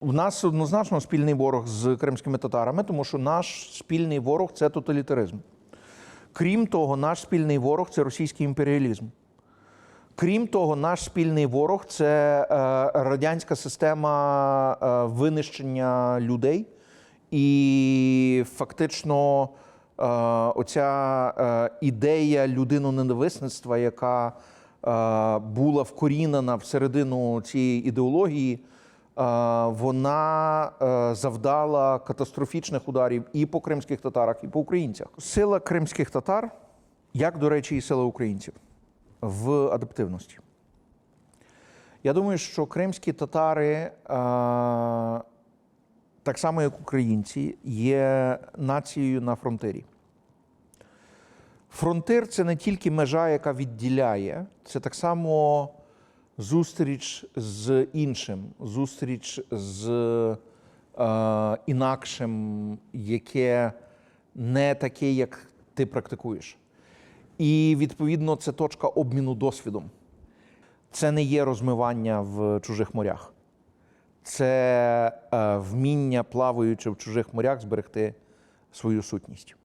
В нас однозначно спільний ворог з кримськими татарами, тому що наш спільний ворог це тоталітаризм. Крім того, наш спільний ворог це російський імперіалізм. Крім того, наш спільний ворог це е, радянська система е, винищення людей. І фактично е, оця ідея людиноненависництва, яка була вкорінена всередину цієї ідеології, вона е, завдала катастрофічних ударів і по кримських татарах, і по українцях. Сила кримських татар, як, до речі, і сила українців в адаптивності. Я думаю, що кримські татари, е, так само як українці, є нацією на фронтирі. Фронтир це не тільки межа, яка відділяє, це так само зустріч з іншим, зустріч з е, інакшим, яке не таке, як ти практикуєш. І відповідно це точка обміну досвідом. Це не є розмивання в чужих морях, це е, вміння, плаваючи в чужих морях, зберегти свою сутність.